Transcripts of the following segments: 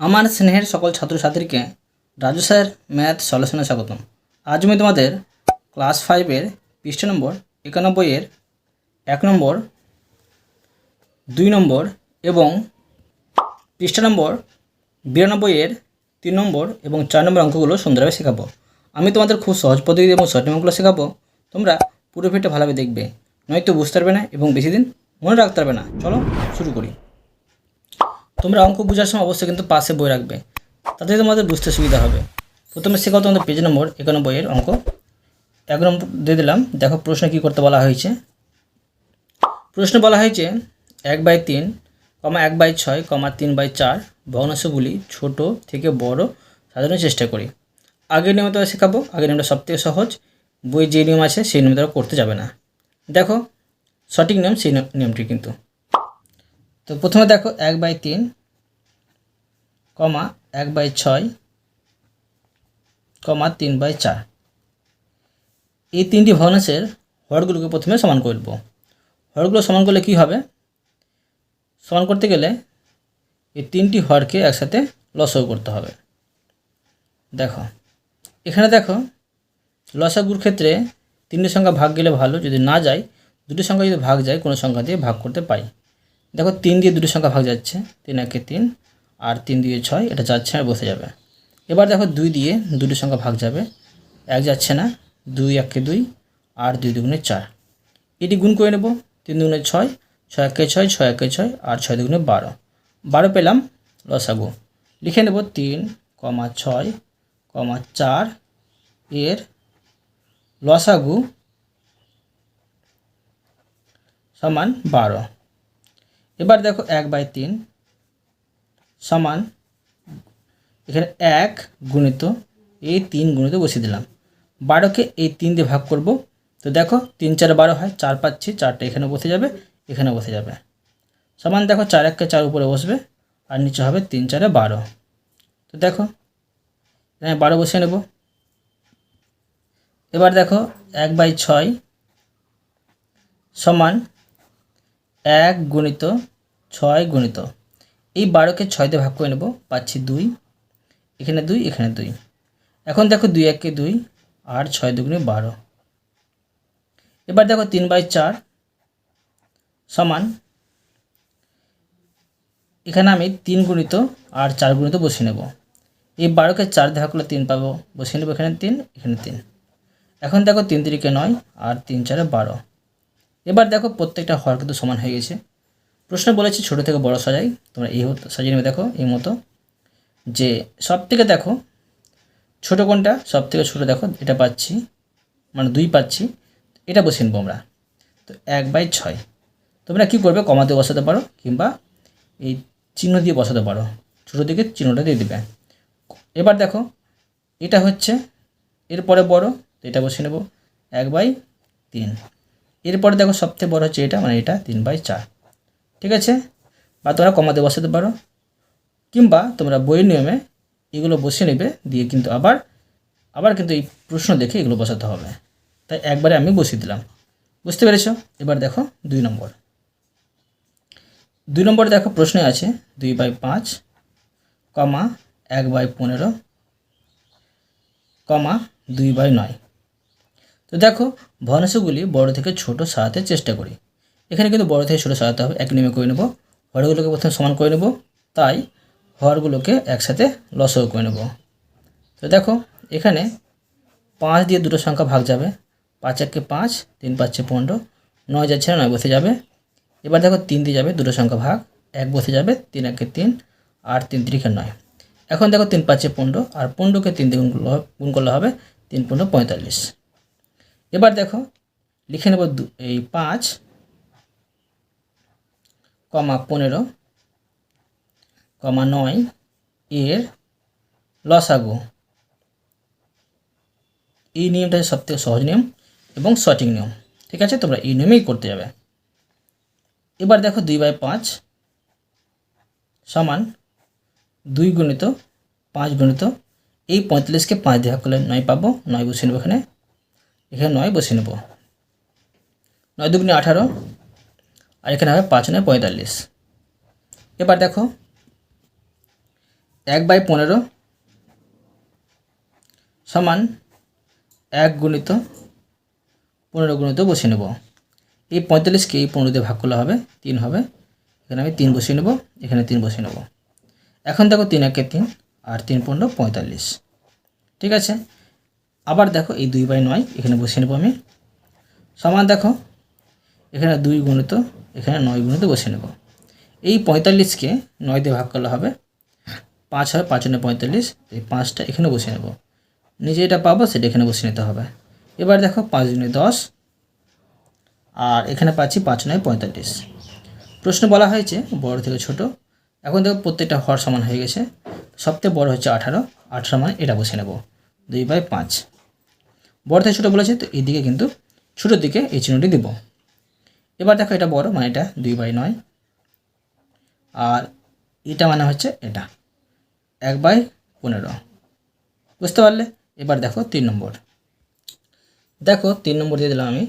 আমার স্নেহের সকল ছাত্রছাত্রীকে রাজু স্যার, ম্যাথ সলিউশনে স্বাগতম। আজ আমি তোমাদের ক্লাস ফাইভের পৃষ্ঠা নম্বর একানব্বইয়ের এক নম্বর, দুই নম্বর এবং পৃষ্ঠা নম্বর বিরানব্বইয়ের তিন নম্বর এবং চার নম্বর অঙ্কগুলো সুন্দরভাবে শেখাবো। আমি তোমাদের খুব সহজ পদ্ধতি এবং সঠিক অঙ্কগুলো শেখাবো। তোমরা পুরো ভালোভাবে দেখবে, নয়তো বুঝতে পারবে না এবং বেশি দিন মনে রাখতে পারবে না। চলো শুরু করি। তোমরা অঙ্ক বোঝার সময় অবশ্যই কিন্তু পাশে বই রাখবে। তাতে তোমাদের বুঝতে সুবিধা হবে। প্রথমে শেখাও তোমাদের পেজ নম্বর, একানব্বইয়ের অঙ্ক। এক নম্বর দিয়ে দিলাম, দেখো প্রশ্ন কী করতে বলা হয়েছে। প্রশ্ন বলা হয়েছে, এক বাই তিন, কমা এক বাই ছয়, কমা তিন বাই চার, ভগ্নাংশগুলি ছোট থেকে বড় সাজানোর চেষ্টা করি। আগের নিয়মে তোমরা শেখাবো, আগের নিয়মটা সবথেকে সহজ। বই যে নিয়ম আছে, সেই নিয়ম তারা করতে যাবে না। দেখো, সঠিক নিয়ম, সেই নিয়মটি কিন্তু। তো প্রথমে দেখো, এক বাই তিন কমা এক বাই ছয় কমা তিন বাই চার। এই তিনটি ভগ্নাংশের হরগুলোকে প্রথমে সমান করব হরগুলো সমান করলে কি হবে? সমান করতে গেলে এই তিনটি হরকে একসাথে লসও করতে হবে। দেখো, এখানে দেখো, লসাগুর ক্ষেত্রে তিনটি সংখ্যা ভাগ গেলে ভালো, যদি না যায়, দুটি সংখ্যা যদি ভাগ যায়, কোনো সংখ্যা দিয়ে ভাগ করতে পারি। দেখো, তিন দিয়ে দুটি সংখ্যা ভাগ যাচ্ছে, তিন একে তিন আর তিন দিয়ে ছয়, এটা যাচ্ছে আর বসে যাবে। এবার দেখো দুই দিয়ে দুটি সংখ্যা ভাগ যাবে। এক যাচ্ছে না, দুই একে দুই আর দুই দুগুণে চার। এটি গুণ করে নেব, তিন দুগুণে ছয় ছয় একে ছয় ছয় একে ছয় আর ছয় দুগুণে বারো। বারো পেলাম লসাগু। লিখে নেব তিন কমা ছয় কমা চার এর লসাগু সমান বারো। এবার দেখো এক বাই তিন সমান, এখানে এক গুণিত এই তিন গুণিত বসিয়ে দিলাম। বারোকে এই তিন দিয়ে ভাগ করব। তো দেখো, তিন চার বারো হয়, চার পাচ্ছি, চারটা এখানে বসে যাবে, এখানে বসে যাবে। সমান দেখো, চার এককে চার উপরে বসবে, আর নিচে হবে তিন চারে বারো। তো দেখো, এখানে বারো বসিয়ে নেব। এবার দেখো, এক বাই ছয় সমান এক গুণিত ছয় গুণিত। এই বারোকে ছয়তে ভাগ করে নেব, পাচ্ছি দুই, এখানে দুই এখানে দুই। এখন দেখো দুই একে দুই, আর ছয় দুগুণে বারো। এবার দেখো তিন বাই চার সমান, এখানে আমি তিন গুণিত আর চার গুণিত বসিয়ে নেব। এই বারোকে চার দেখা করলে তিন পাবো, বসিয়ে নেব এখানে তিন এখানে তিন। এখন দেখো তিন তিরিকে নয় আর তিন চারে বারো। এবার দেখো প্রত্যেকটা হর কিন্তু সমান হয়ে গেছে। প্রশ্ন বলেছি ছোটো থেকে বড় সাজাই। তোমরা এই সাজিয়ে নেবে, দেখো, এই মতো। যে সব থেকে দেখো, ছোটো কোনটা? সব থেকে ছোটো দেখো, এটা পাচ্ছি মানে দুই পাচ্ছি, এটা বসে নেব আমরা। তো এক বাই ছয়। তোমরা কী করবে? কমাতে বসাতে পারো, কিংবা এই চিহ্ন দিয়ে বসাতে পারো। ছোটো দিকে চিহ্নটা দিয়ে দেবে। এবার দেখো, এটা হচ্ছে, এরপরে বড়, তো এটা বসে নেব, এক বাই তিন। এরপরে দেখো সবথেকে বড় হচ্ছে এটা মানে এটা, তিন বাই চার। ঠিক আছে? বা তোমরা কমাতে বসাতে পারো। কিংবা তোমরা বইয়ের নিয়মে এগুলো বসে নেবে, দিয়ে কিন্তু আবার আবার কিন্তু এই প্রশ্ন দেখে এগুলো বসাতে হবে। তাই একবারে আমি বসিয়ে দিলাম। বুঝতে পেরেছ? এবার দেখো দুই নম্বর। দুই নম্বরে দেখো প্রশ্নে আছে দুই বাই পাঁচ, কমা এক বাই পনেরো, কমা দুই বাই নয়। তো দেখো, ভগ্নাংশগুলি বড় থেকে ছোট সাজাতে চেষ্টা করি। এখানে কিন্তু বড় থেকে ছোট সাজাতে হবে। এক নিয়মে করে নেব। হরগুলোকে প্রথমে সমান করে নেব। তাই হরগুলোকে একসাথে লসও করে নেব। তো দেখো, এখানে পাঁচ দিয়ে দুটো সংখ্যা ভাগ যাবে। পাঁচ একে পাঁচ, তিন পাঁচে পনেরো। নয় যাচ্ছে নয় বসে যাবে। এবার দেখো, তিন দিয়ে যাবে দুটো সংখ্যা ভাগ। এক বসে যাবে, তিন একে তিন, আর তিন তিরিখে নয়। এখন দেখো, তিন পাঁচে পনেরো, আর পনেরোকে তিন দিয়ে গুণ করলে হবে- তিন পনেরো পঁয়তাল্লিশ। এবার দেখো, লিখে নেব এই পাঁচ কমা পনেরো, কমা নয় এর লসাগু। এই নিয়মটা সবথেকে সহজ নিয়ম এবং সঠিক নিয়ম। ঠিক আছে? তোমরা এই নিয়মেই করতে যাবে। এবার দেখো দুই বাই পাঁচ সমান দুই গুণিত পাঁচ গুণিত এই পঁয়তাল্লিশকে পাঁচ দেখা করলে নয় পাবো, নয় বসিয়ে নেব এখানে। এখানে নয় বসিয়ে নেব। নয় দুগুণে আঠারো আর এখানে হবে পাঁচ নয় পঁয়তাল্লিশ। এবার দেখো, এক বাই পনেরো সমান এক গুণিত পনেরো গুণিত বসিয়ে নেব। এই পঁয়তাল্লিশকে এই পনেরো দিয়ে ভাগ করলে হবে তিন হবে। এখানে আমি তিন বসিয়ে নেব, এখানে তিন বসিয়ে নেব। এখন দেখো তিন একে তিন আর তিন পনেরো পঁয়তাল্লিশ। ঠিক আছে? আবার দেখো এই দুই বাই নয় এখানে বসিয়ে নেব আমি। সমান দেখো, এখানে দুই গুণিত এখানে নয় গুণিত বসিয়ে নেব। এই পঁয়তাল্লিশকে নয় দিয়ে ভাগ করলে হবে পাঁচ হয় পাঁচ নয় পঁয়তাল্লিশ এই পাঁচটা এখানে বসিয়ে নেব। নিজে এটা পাবো, সেটা এখানে বসে নিতে হবে। এবার দেখো পাঁচ দুগুণে দশ, আর এখানে পাচ্ছি পাঁচ নয় পঁয়তাল্লিশ। প্রশ্ন বলা হয়েছে, বড় থেকে ছোট। এখন দেখো প্রত্যেকটা হর সমান হয়ে গেছে। সবথেকে বড় হচ্ছে আঠারো আঠারো মানে এটা বসে নেব। দুই বাই পাঁচ। বড় থেকে ছোটো বলেছে, তো এইদিকে কিন্তু ছোটোর দিকে এই চিহ্নটি দিব। এবার দেখো এটা বড় মানে এটা দুই বাই নয়। আর এটা মানে হচ্ছে এটা, এক বাই পনেরো। বুঝতে পারলে? এবার দেখো তিন নম্বর। দেখো তিন নম্বর দিয়ে দিলাম আমি।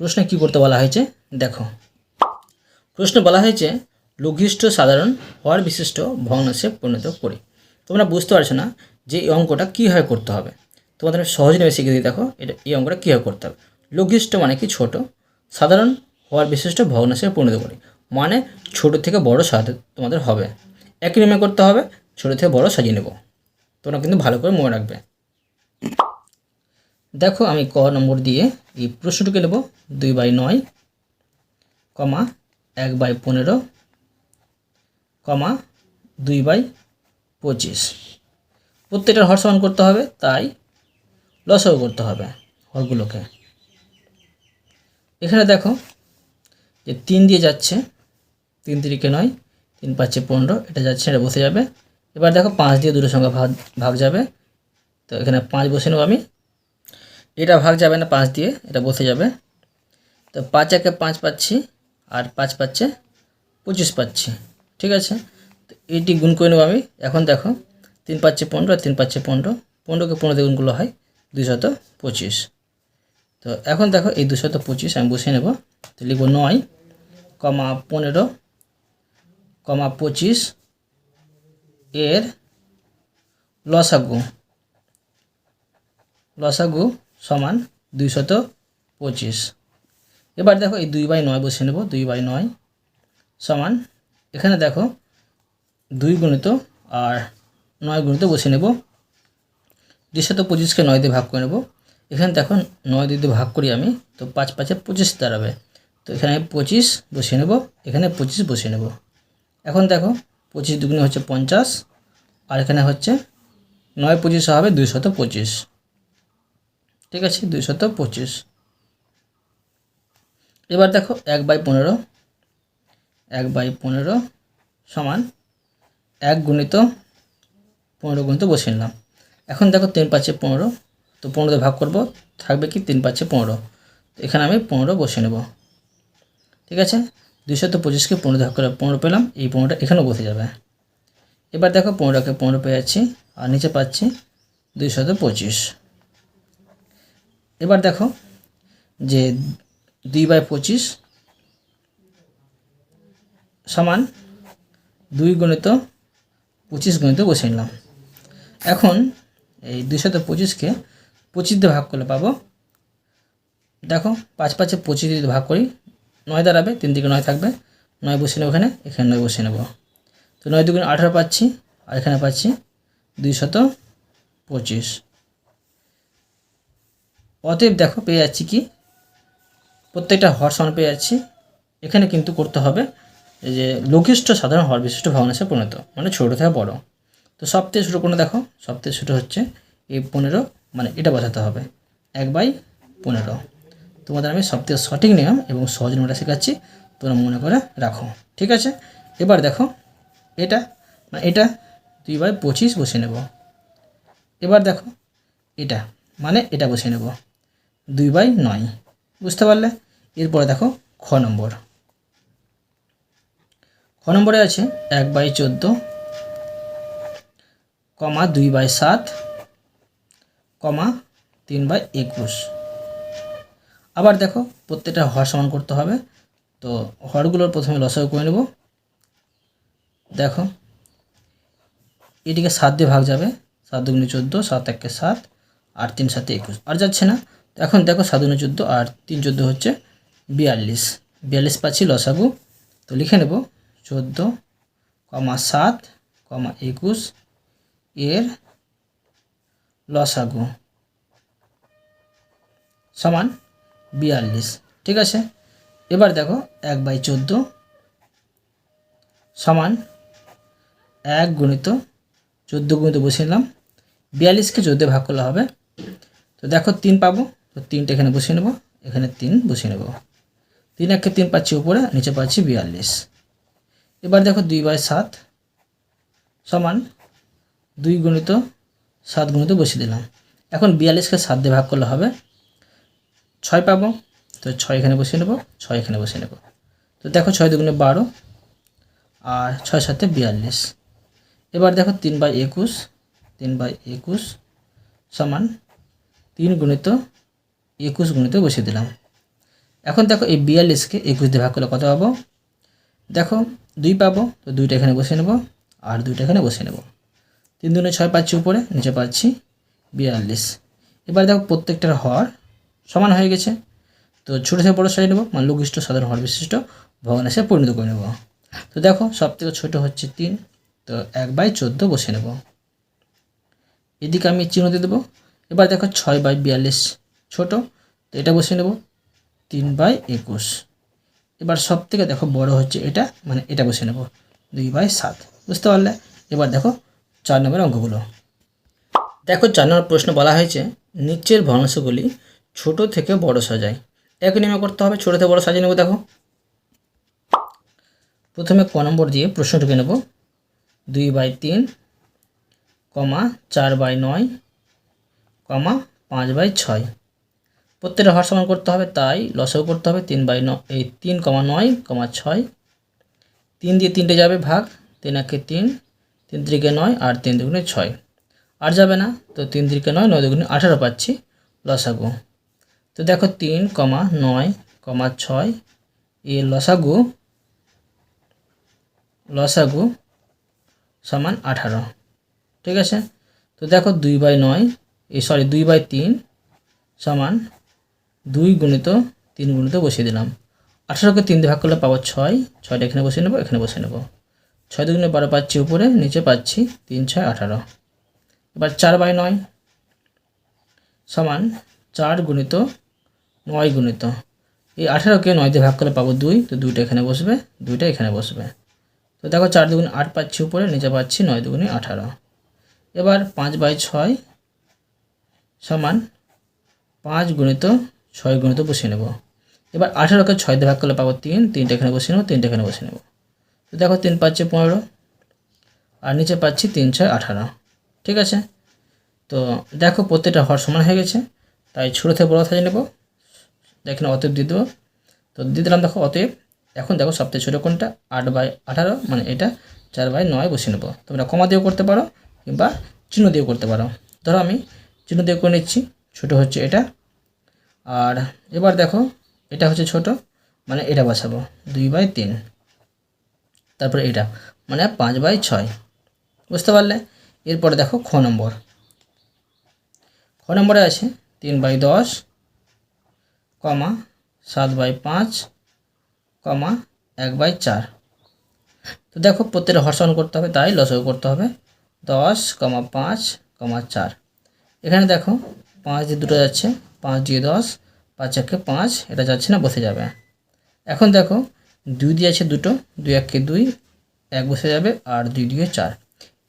প্রশ্নে কী করতে বলা হয়েছে? দেখো। প্রশ্নে বলা হয়েছে, লঘিষ্ঠ সাধারণ হওয়ার বিশিষ্ট ভগ্নাংশে পরিণত করি। তোমরা বুঝতে পারছ না যে এই অঙ্কটা কীভাবে করতে হবে। তোমাদের সহজ নেবে শিখে দিই, দেখো এটা এই অঙ্কটা কীভাবে করতে হবে। লঘিষ্ঠ মানে কি? ছোট। সাধারণ হওয়ার বিশিষ্ট ভগ্নাংশে পরিণত করি মানে ছোট থেকে বড় সাজাতে তোমাদের হবে। একই নিয়মে করতে হবে, ছোট থেকে বড় সাজিয়ে নেব। তোমরা কিন্তু ভালো করে মনে রাখবে। দেখো আমি ক নম্বর দিয়ে এই প্রশ্নটুকে নেব। দুই বাই নয়, কমা এক বাই পনেরো, কমা দুই বাই পঁচিশ। প্রত্যেকটার হর সমান করতে হবে, তাই লসও করতে হবে হরগুলোকে। এখানে দেখো যে তিন দিয়ে যাচ্ছে, তিন তিরিকে নয়, তিন পাঁচে পনেরো, এটা যাচ্ছে, এটা বসে যাবে। এবার দেখো পাঁচ দিয়ে দুটো সংখ্যা ভাগ ভাগ যাবে। তো এখানে পাঁচ বসে নেব আমি। এটা ভাগ যাবে না পাঁচ দিয়ে, এটা বসে যাবে। তো পাঁচ একে পাঁচ পাচ্ছি, আর পাঁচ পাচ্ছে পঁচিশ পাচ্ছি, ঠিক আছে? তো এইটি গুণ করে নেব আমি। এখন দেখো, তিন পাচ্ছে পনেরো আর তিন পাচ্ছে পনেরো। পনেরোকে পনেরো দিয়ে গুণগুলো হয় দুশত পঁচিশ। তো এখন দেখো এই দুশত পঁচিশ আমি বসিয়ে নেব। তো লিখব নয়। কমা পনেরো, কমা পঁচিশ এর লসাগু। লসাগু সমান দুইশত পঁচিশ। এবার দেখো এই দুই বাই নয় বসে নেব, দুই বাই নয় সমান, এখানে দেখো দুই গুণিত আর নয় গুণিত বসে নেব, দুইশত পঁচিশকে নয় দিয়ে ভাগ করে নেব। এখানে দেখো নয় দিয়ে ভাগ করি আমি, তো পাঁচ পাঁচে পঁচিশ দাঁড়াবে। তো এখানে পঁচিশ বসিয়ে নেব, এখানে পঁচিশ বসিয়ে নেব। এখন দেখো, পঁচিশ দুগুণে হচ্ছে পঞ্চাশ, আর এখানে হচ্ছে নয় পঁচিশ হবে দুইশত পঁচিশ। ঠিক আছে, দুইশত পঁচিশ। এবার দেখো, এক বাই পনেরো, এক বাই পনেরো সমান এক গুণিত পনেরো গুণিত বসিয়ে নিলাম। এখন দেখো, তিন পাঁচে পনেরো, তো পনেরো ভাগ করব, থাকবে কি তিন পাঁচে পনেরো। এখানে আমি পনেরো বসিয়ে নেব। ঠিক আছে? দুইশত পঁচিশকে পনেরো ভাগ করে পনেরো পেলাম, এই পনেরোটা এখানেও বসে যাবে। এবার দেখো পনেরোকে পনেরো পেয়ে যাচ্ছি, আর নিচে পাচ্ছি দুইশত পঁচিশ। এবার দেখো যে দুই বাই পঁচিশ সমান দুই গণিত পঁচিশ গণিত বসে নিলাম। এখন এই দুইশত পঁচিশকে পঁচিশ দিয়ে ভাগ করলে পাবো। দেখো পাঁচ পাঁচে পঁচিশ দিয়ে ভাগ করি নয় দাঁড়াবে, তিন দিকে নয় থাকবে। নয় বসে নেব এখানে এখানে নয় বসে নেব। তো নয় দুগুণ আঠারো পাচ্ছি, আর এখানে পাচ্ছি দুইশত পঁচিশ। অতএব দেখো, পেয়ে যাচ্ছি কি? প্রত্যেকটা হর সমান পেয়ে যাচ্ছি। এখানে কিন্তু করতে হবে যে লঘিষ্ঠ সাধারণ হর বিশিষ্ট ভগ্নাংশে পরিণত মানে ছোটো থেকে বড়। তো সবথেকে ছোটো কোনো দেখো, সবথেকে ছোটো হচ্ছে এই পনেরো মানে এটা বসাতে হবে। এক বাই পনেরো। তোমাদের আমি সবথেকে সঠিক নিয়ম এবং সহজ নিয়মটা শেখাচ্ছি, তোমরা মনে করে রাখো। ঠিক আছে? এবার দেখো, এটা মানে এটা দুই বাই পঁচিশ বসে নেব। এবার দেখো, এটা মানে এটা বসে নেব। দুই বাই নয়, বুঝতে পারলে? এরপরে দেখো, খ নম্বর। খ নম্বরে আছে এক বাই চোদ্দ, কমা দুই বাই সাত, কমা তিন বাই একুশ। আবার দেখো, প্রত্যেকটা হর সমান করতে হবে। তো হরগুলোর প্রথমে লসাগু করে নেব। দেখো, এটিকে সাত দিয়ে ভাগ যাবে। সাত দুগুণে চোদ্দ, সাত একে সাত, আর তিন সাথে একুশ। আর যাচ্ছে না। তো এখন দেখো, সাত দুগুণে চোদ্দ আর তিন চোদ্দ হচ্ছে বিয়াল্লিশ। বিয়াল্লিশ পাচ্ছি লসাগু। তো লিখে নেব, চোদ্দ, কমা সাত, কমা একুশ এর লসাগু। সমান বিয়াল্লিশ, ঠিক আছে? এবার দেখো, এক বাই চোদ্দ সমান এক গুণিত চোদ্দ গুণিত বসিয়ে নিলাম। বিয়াল্লিশকে চোদ্দ ভাগ করলে হবে, তো দেখো তিন পাবো, তো তিনটা এখানে বসিয়ে নেব, এখানে তিন বসিয়ে নেব। তিন একে তিন পাচ্ছি উপরে নিচে পাচ্ছি বিয়াল্লিশ। এবার দেখো দুই বাই সাত সমান দুই গুণিত সাত গুণিত বসিয়ে দিলাম। এখন বিয়াল্লিশকে সাত দিয়ে ভাগ করলে হবে ছয় পাবো, তো ছয় এখানে বসিয়ে নেব, ছয় এখানে বসিয়ে নেব। তো দেখো ছয় দুগুণে বারো আর ছয় সাথে বিয়াল্লিশ। এবার দেখো তিন বাই একুশ, তিন বাই একুশ সমান তিন গুণিত একুশ গুণিত বসিয়ে দিলাম। এখন দেখো এই বিয়াল্লিশকে একুশ দিয়ে ভাগ করলে কত পাবো? দেখো দুই পাবো, তো দুইটা এখানে বসিয়ে নেব আর দুইটা এখানে বসিয়ে নেব। তিন দুনে ছয় পাচ্ছি উপরে, নিচে পাচ্ছি বিয়াল্লিশ। এবার দেখো প্রত্যেকটার হর সমান হয়ে গেছে। তো ছোটো থেকে বড়ো সাজিয়ে নেব মানে লঘিষ্ঠ সাধারণ হর বিশিষ্ট ভগ্নাংশে পরিণত করে নেব। তো দেখো সব থেকে ছোটো হচ্ছে তিন, তো এক বাই চোদ্দ বসিয়ে নেব। এদিকে আমি চিহ্ন দিয়ে দেবো। এবার দেখো, ছয় বাই বিয়াল্লিশ ছোটো, তো এটা বসিয়ে নেব, তিন বাই একুশ। এবার সব থেকে দেখো, বড় হচ্ছে এটা মানে এটা বসে নেব, দুই বাই সাত। বুঝতে পারলে? এবার দেখো, চার নম্বরের অঙ্কগুলো। দেখো, চার নম্বর প্রশ্ন বলা হয়েছে, নিচের ভগ্নাংশগুলি ছোট থেকে বড় সাজায় এক নিয়মে করতে হবে, ছোটো থেকে বড় সাজিয়ে নেব, দেখো। প্রথমে ক নম্বর দিয়ে প্রশ্ন ঢুকে নেব। দুই বাই তিন, কমা চার বাই নয়, কমা পাঁচ বাই ছয়। প্রত্যেকটা হর সমান করতে হবে, তাই লসও করতে হবে। তিন বাই ন, এই তিন কমা নয়, কমা ছয়। তিন দিয়ে তিনটে যাবে ভাগ, তিন একে তিন তিন তিরিকে নয় আর তিন দুগুণে ছয়। আর যাবে না, তো তিন তিরিকে নয় নয় দুগুণে আঠারো পাচ্ছি, লসাগু। তো দেখো তিন কমা নয় কমা ছয়, এ লসাগু লসাগু সমান আঠারো, ঠিক আছে? তো দেখো দুই বাই নয় এই সরি দুই বাই তিন সমান দুই গুণিত তিন গুণিত বসিয়ে দিলাম। আঠারোকে তিন দিয়ে ভাগ করলে পাবো ছয়, ছয়টা এখানে বসিয়ে নেব, এখানে বসিয়ে নেব। ছয় দুগুণে বারো পাচ্ছি উপরে, নিচে পাচ্ছি তিন, ছয়, আঠারো। এবার চার বাই নয় সমান চার গুণিত নয় গুণিত। এই আঠারোকে নয় দিয়ে ভাগ করলে পাবো দুই, তো দুইটা এখানে বসবে, দুইটা এখানে বসবে। তো দেখো চার দুগুণে আট পাচ্ছি উপরে, নিচে পাচ্ছি নয় দুগুণে আঠারো। এবার পাঁচ বাই ছয় সমান পাঁচ গুণিত ছয় গুণিত বসিয়ে নেব। এবার আঠারোকে ছয় দিয়ে ভাগ করলে পাবো তিন, তিনটা এখানে বসিয়ে নেব, তিনটা এখানে বসিয়ে নেব। তো দেখো তিন পাচ্ছে পনেরো, আর নিচে পাচ্ছি তিন, ছয়, আঠারো। ঠিক আছে? তো দেখো প্রত্যেকটা হর সমান হয়ে গেছে, তাই ছোটো থেকে বড় সাজিয়ে নেব। দেখেন অতএব দিয়ে দেবো। তো দিয়ে দিলাম, দেখো অতএব এখন দেখো সবথেকে ছোটো কোনটা? আট বাই আঠারো মানে এটা চার বাই নয় বসিয়ে নেব। তোমরা কমা দিয়েও করতে পারো কিংবা চিহ্ন দিয়েও করতে পারো। ধরো আমি চিহ্ন দিয়ে করে নিচ্ছি, ছোটো হচ্ছে এটা। আর এবার দেখো, এটা হচ্ছে ছোট মানে এটা বসাবো, দুই বাই তিন। তারপরে এটা মানে পাঁচ বাই ছয়। বুঝতে পারলে? এরপরে দেখো খ নম্বর। খ নম্বরে আছে তিন বাই দশ কমা সাত বাই পাঁচ কমা এক বাই চার। তো দেখো প্রত্যেকটা হর্ষণ করতে হবে, তাই লসও করতে হবে। দশ কমা পাঁচ কমা চার। এখানে দেখো পাঁচ দিয়ে দুটো যাচ্ছে, পাঁচ দিয়ে দশ, পাঁচ একে পাঁচ, এটা যাচ্ছে না, বসে যাবে। এখন দেখো দুই দিয়ে আছে দুটো, দুই একে দুই, এক বসে যাবে, আর দুই দিয়ে চার।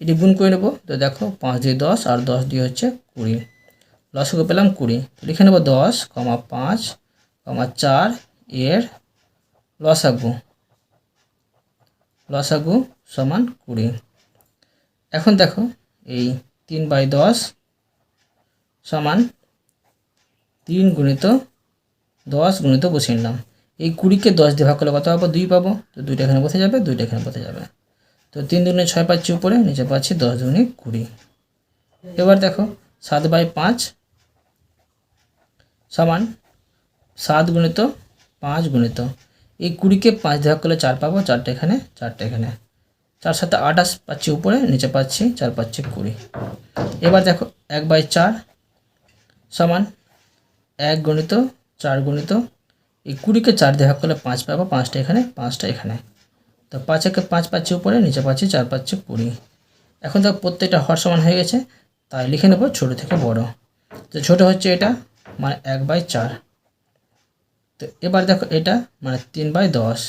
এটি গুণ করে নেব, তো দেখো পাঁচ দিয়ে দশ, আর দশ দিয়ে হচ্ছে কুড়ি। লসকে পেলাম কুড়ি। লিখে নেব দশ কমা পাঁচ কমা চার এর লসাগু লসাগু সমান কুড়ি। এখন দেখো, এই তিন বাই দশ সমান তিন গুণিত দশ গুণিত বসিয়ে নিলাম। এই কুড়িকে দশ দিয়ে ভাগ করলে কত পাবো? দুই পাবো। তো দুইটা এখানে বসে যাবে, দুইটা এখানে বসে যাবে। তো তিন দুগুণে ছয় পাচ্ছি উপরে, নিচে পাচ্ছি দশ দুগুণে কুড়ি। এবার দেখো, সাত বাই পাঁচ সমান সাত গুণিত পাঁচ গুণিত। এই কুড়িকে পাঁচ ভাগ করলে চার পাবো, চারটে এখানে চারটে এখানে। চার সাথে আঠাশ পাচ্ছি উপরে, নিচে পাচ্ছি চার, পাচ্ছি কুড়ি। এবার দেখো, এক বাই চার সমান এক গণিত, চার গণিত। এই কুড়িকে চার দিয়ে করলে পাঁচ পাবো, পাঁচটা এখানে পাঁচটা এখানে। তো পাঁচ একে পাঁচ পাচ্ছি উপরে, নিচে পাচ্ছি চার, পাচ্ছি কুড়ি। এখন দেখো, প্রত্যেকটা হর সমান হয়ে গেছে, তাই লিখে নেব ছোটো থেকে বড়। তো ছোটো হচ্ছে এটা মানে এক বাই চার। তো এবার দেখো এটা মানে তিন বাই দশ।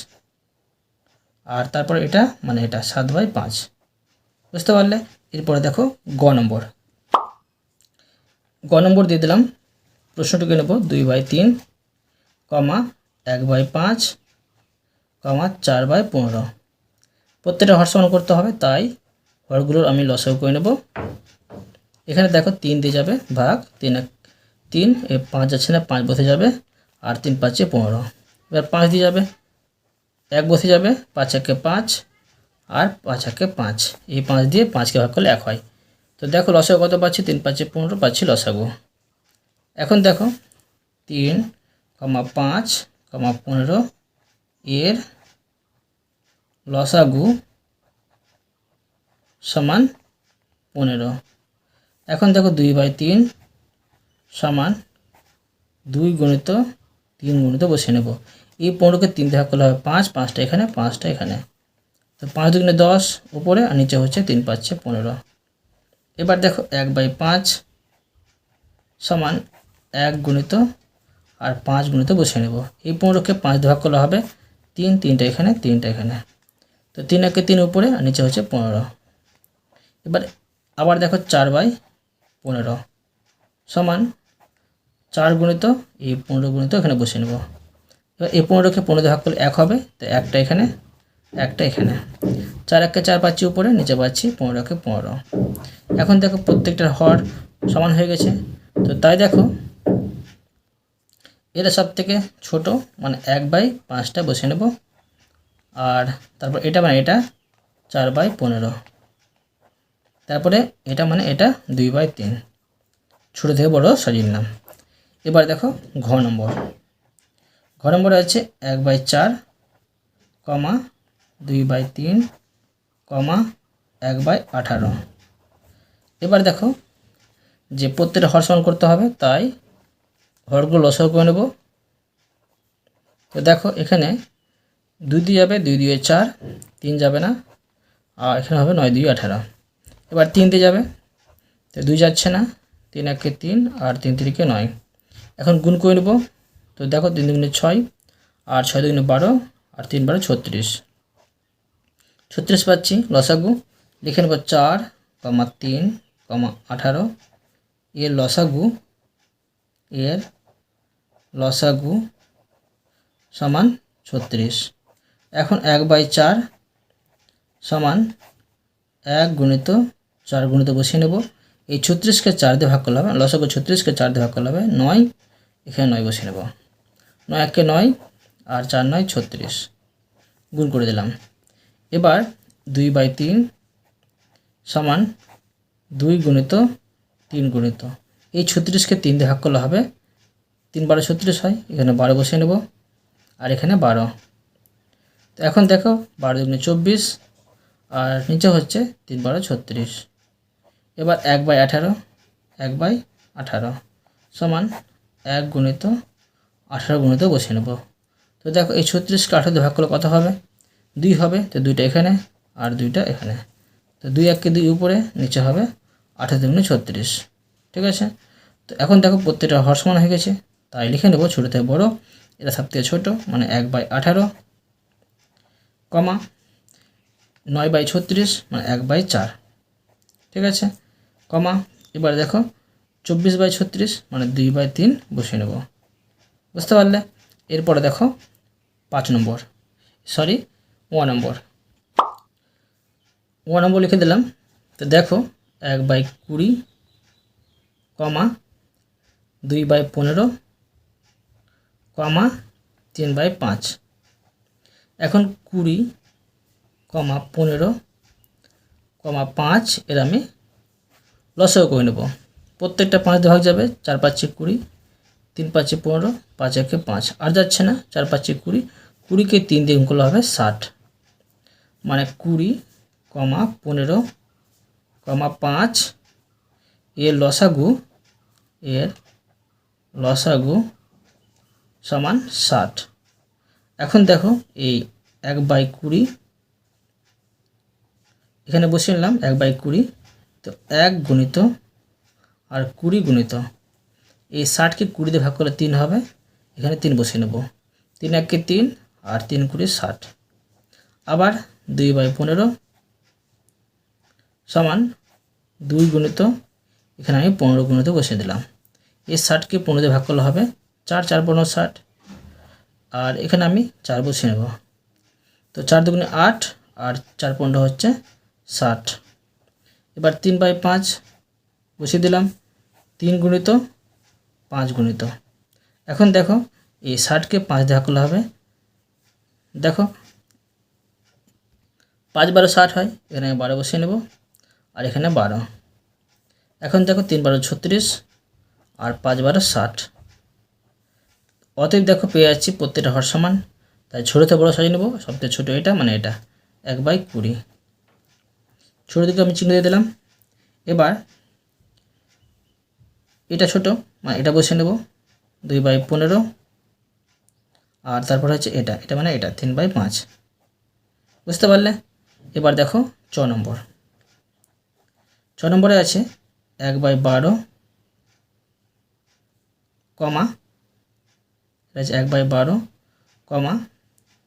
আর তারপর এটা মানে এটা সাত বাই পাঁচ। বুঝতে পারলে? এরপরে দেখো গ নম্বর। গ নম্বর দিয়ে দিলাম। প্রশ্নটুকু নেব দুই বাই তিন কমা এক বাই পাঁচ কমা চার বাই পনেরো। প্রত্যেকটা হর সমান করতে হবে, তাই হরগুলোর আমি লসাও করে নেব। এখানে দেখো তিন দিয়ে যাবে ভাগ তিন এক তিন, এ পাঁচ আছে না, পাঁচ বসে যাবে। আর তিন পাঁচে পনেরো। এবার পাঁচ দিয়ে যাবে। এক বসে যাবে, পাঁচ একে পাঁচ আর পাঁচ একে পাঁচ। এই পাঁচ দিয়ে পাঁচকে ভাগ করলে এক হয়। তো দেখো লসাগু কত পাচ্ছি? তিন পাঁচে পনেরো পাচ্ছি লসাগু। এখন দেখো, তিন কমা পাঁচ কমা পনেরো এর লসাগু সমান পনেরো। এখন দেখো দুই বাই তিন সমান দুই গণিত তিন গণিত বসিয়ে নেব। এই পনেরোকে তিন ভাগ করলে হবে পাঁচ, পাঁচটা এখানে পাঁচটা এখানে। তো পাঁচ দুগুণে দশ উপরে আর নিচে হচ্ছে তিন পাঁচছে পনেরো। এবার দেখো এক বাই পাঁচ সমান এক গুণিত আর পাঁচ গুণিত বসিয়ে নেব। এই পনেরোকে পাঁচ ভাগ করলে হবে তিন, তিনটা এখানে তিনটা এখানে। তো তিন একে তিন উপরে আর নিচে হচ্ছে পনেরো। এবার আবার দেখো চার বাই পনেরো সমান চার গুণিত এই পনেরো গুণিত এখানে বসিয়ে নেব। এবার এই পনেরোকে পনেরো ভাগ করলে এক হবে, তো একটা এখানে একটা এখানে। চার একে চার পাচ্ছি উপরে, নিচে পাচ্ছি পনেরোকে পনেরো। এখন দেখো প্রত্যেকটার হর সমান হয়ে গেছে। তো তাই দেখো, এটা সব থেকে ছোটো মানে এক বাই পাঁচটা বসে নেব। আর তারপর এটা মানে এটা, চার বাই পনেরো। তারপরে এটা মানে এটা দুই বাই তিন। ছোটো থেকে বড় সাজিয়ে নিলাম। এবার দেখো ঘ নম্বর। ঘ নম্বর আছে এক বাই চার, কমা দুই বাই তিন, কমা এক বাই আঠারো। এবার দেখো যে প্রত্যেকটা হর সমান করতে হবে, তাই হরগুলো লসাও করে নেব। তো দেখো এখানে দুই দিয়ে যাবে দুই দিয়ে চার, তিন যাবে না, আর এখানে হবে নয় দুই আঠারো। এবার তিন দিয়ে যাবে, তো দুই যাচ্ছে না, তিন একে তিন আর তিন তিরিকে নয়। এখন গুণ করে নেব। তো দেখো, তিন দুগুণে ছয়, আর ছয় দুগুণে বারো, আর তিন বারো ছত্রিশ। ছত্রিশ পাচ্ছি, লসাগু। লিখে নেব চার, কমা তিন, কমা আঠারো। এর লসাগু এর লসাগু সমান ছত্রিশ। এখন এক বাই চার সমান এক গুণিত চার গুণিত বসিয়ে নেব। এই ছত্রিশকে চার দিয়ে ভাগ করলে হবে, লসাগু ছত্রিশকে চার দিয়ে ভাগ করলে হবে নয়। এখানে নয় বসে নেব। নয় একে নয় আর চার নয় ছত্রিশ। গুণ করে দিলাম। এবার দুই বাই তিন সমান দুই গুণিত তিন গুণিত। এই ছত্রিশকে তিন দিয়ে ভাগ করলে হবে তিন বারো ছত্রিশ হয়, এখানে বারো বসে নেব আর এখানে বারো। তো এখন দেখো বারো দুগুণে চব্বিশ আর নিচে হচ্ছে তিন বারো ছত্রিশ। এবার এক বাই আঠারো, এক বাই আঠারো সমান এক গুণিত আঠারো গুণিত বসিয়ে নেব। তো দেখো এই ছত্রিশকে আঠারো ভাগ করলে কত হবে? দুই হবে, তো দুইটা এখানে আর দুইটা এখানে। তো দুই এককে দুই উপরে, নিচে হবে আঠারো দুগুণে ছত্রিশ। ঠিক আছে? তো এখন দেখো প্রত্যেকটা হর সমান হয়ে গেছে। তাই লিখে নেব ছোটো থেকে বড়ো, এটা সব থেকে ছোটো মানে এক বাই আঠারো, কমা নয় বাই ছত্রিশ মানে এক বাই চার। ঠিক আছে? কমা, এবার দেখো চব্বিশ বাই ছত্রিশ মানে দুই বাই তিন বসিয়ে নেব। বুঝতে পারলে? এরপরে দেখো, পাঁচ number. Sorry one number one number লিখে দিলাম। তো দেখো, এক বাই কুড়ি, কমা দুই বাই পনেরো, কমা তিন বাই পাঁচ। এখন কুড়ি, কমা পনেরো, কমা পাঁচ, এর আমি লসও করে নেব। প্রত্যেকটা পাঁচ ভাগ যাবে, চার, পাঁচে কুড়ি, তিন, পাঁচে পনেরো, পাঁচ, একে পাঁচ। আর যাচ্ছে না, চার, পাঁচে কুড়ি, কুড়িকে তিন গুণ করলে হবে ষাট। মানে কুড়ি, কমা পনেরো, কমা পাঁচ, এর লসাগু এর লসাগু সমান ষাট। এখন দেখো এই এক বাই কুড়ি, এখানে বসিয়ে নিলাম এক বাই কুড়ি, তো এক গুণিত আর কুড়ি গুণিত, এই ষাটকে কুড়িতে ভাগ করলে তিন হবে, এখানে তিন বসিয়ে নেব। তিন এককে তিন আর তিন কুড়ি ষাট। আবার দুই বাই পনেরো সমান দুই গুণিত, এখানে আমি পনেরো গুণিত বসিয়ে দিলাম। এই ষাটকে পনেরোতে ভাগ করলে হবে চার চার পনেরো ষাট। আর এখানে আমি চার বসিয়ে নেব। তো চার দুগুণে আট আর চার পনেরো হচ্ছে ষাট। এবার তিন বাই পাঁচ বসিয়ে দিলাম। তিন গুণিত পাঁচ গুণিত। এখন দেখো, এই ষাটকে পাঁচ দেখা করলে হবে। দেখো, পাঁচ বারো ষাট হয়, এখানে আমি বারো বসিয়ে নেব, আর এখানে বারো। এখন দেখো, তিন বারো ছত্রিশ, আর পাঁচ বারো ষাট। অতএব দেখো, পেয়ে যাচ্ছি প্রত্যেকটা হর সমান। তাই ছোটোতে বড়ো সাজিয়ে নেব সবথেকে ছোটো এটা মানে এটা, এক বাই কুড়ি। ছোটো দিকে আমি চিহ্ন দিয়ে দিলাম। এবার এটা ছোট মানে এটা বসে নেব, দুই বাই পনেরো। আর তারপর হচ্ছে এটা এটা মানে এটা, তিন বাই পাঁচ। বুঝতে পারলে? এবার দেখো ছ নম্বর। ছ নম্বরে আছে এক বাই বারো কমা আছে এক বাই বারো কমা,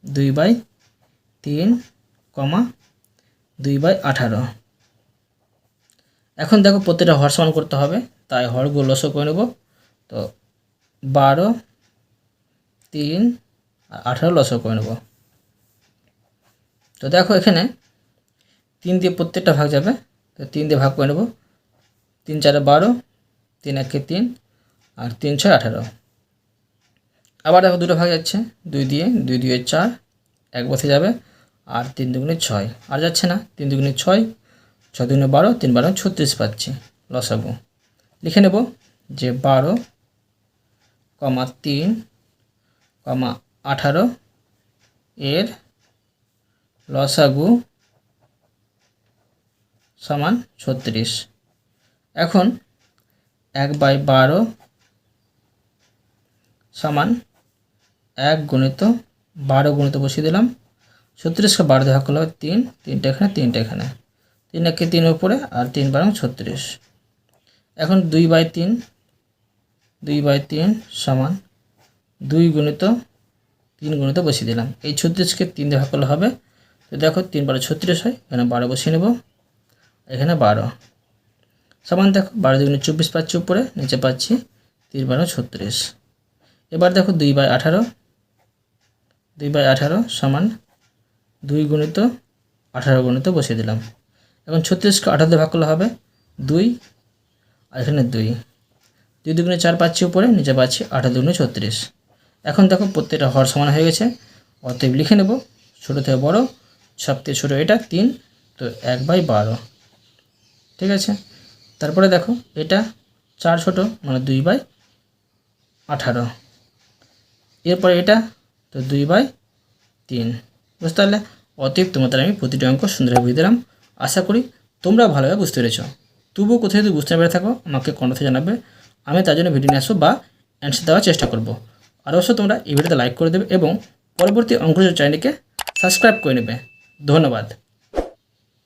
দুই বাই তিন কমা, দুই বাই আঠারো। এখন দেখো প্রতিটা হর করতে হবে। তাই হরগুলো লসও করে নেব। তো বারো, তিন, আর আঠারো লসও করে নেব। তো দেখো এখানে তিন দিয়ে প্রত্যেকটা ভাগ যাবে। তো তিন দিয়ে ভাগ করে নেব। তিন চারে বারো, তিন একে তিন, আর তিন ছয় আঠারো। আবার দেখো দুটো ভাগ যাচ্ছে। দুই দিয়ে দুই দিয়ে চার, এক বসে যাবে। আর তিন দুগুণে ছয়। আর যাচ্ছে না। তিন দুগুণে ছয় ছয় দুগুণে বারো, তিন বারো ছত্রিশ পাচ্ছি লসাগু। লিখে নেব যে বারো কমা তিন কমা আঠারো এর লসাগু সমান ছত্রিশ। এখন এক বাই বারো সমান এক গুণিত বারো গুণিত বসিয়ে দিলাম। ছত্রিশকে বারো দেখা করলে তিন, তিনটে এখানে তিনটে এখানে। তিন একে তিন উপরে আর তিন বারো ছত্রিশ। এখন দুই বাই তিন, দুই বাই তিন সমান দুই গুণিত তিন গুণিত বসিয়ে দিলাম। এই ছত্রিশকে তিন দিয়ে ভাগ করলে হবে, তো দেখো তিন বারো ছত্রিশ হয়, এখানে বারো বসিয়ে নেব, এখানে বারো। সমান দেখো, বারো দুগুণে চব্বিশ পাচ্ছি উপরে, নিচে পাচ্ছি তিন বারো ছত্রিশ। এবার দেখো দুই বাই আঠারো, দুই বাই আঠারো সমান দুই গুণিত আঠারো গুণিত বসিয়ে দিলাম। এখন ছত্রিশকে আঠারোতে ভাগ করলে হবে দুই আর এখানে দুই। দুই দুগুণে চার পাচ্ছি উপরে, নিচে পাচ্ছি আঠারো দুগুণে ছত্রিশ। এখন দেখো প্রত্যেকটা হর সমান হয়ে গেছে। অতএব লিখে নেব, ছোটো থেকে বড় সবথেকে ছোটো এটা তিন, তো এক বাই বারো। ঠিক আছে? তারপরে দেখো, এটা চার ছোট মানে দুই বাই আঠারো। এরপরে এটা, তো দুই বাই তিন। বুঝতে পারলে? অতএব তোমাদের আমি প্রতিটি অঙ্ক সুন্দরভাবে বুঝে দিলাম। আশা করি তোমরা ভালোভাবে বুঝতে পেরেছ। তবুও কোথায় যদি বুঝতে পেরে থাকো, আমাকে কণ্ঠে জানাবে। আমি তার জন্য ভিডিও নিয়ে আসব বা অ্যান্সার দেওয়ার চেষ্টা করব। আর অবশ্যই তোমরা এই ভিডিওতে লাইক করে দেবে এবং পরবর্তী অঙ্ক চ্যানেলকে সাবস্ক্রাইব করে নেবে। ধন্যবাদ।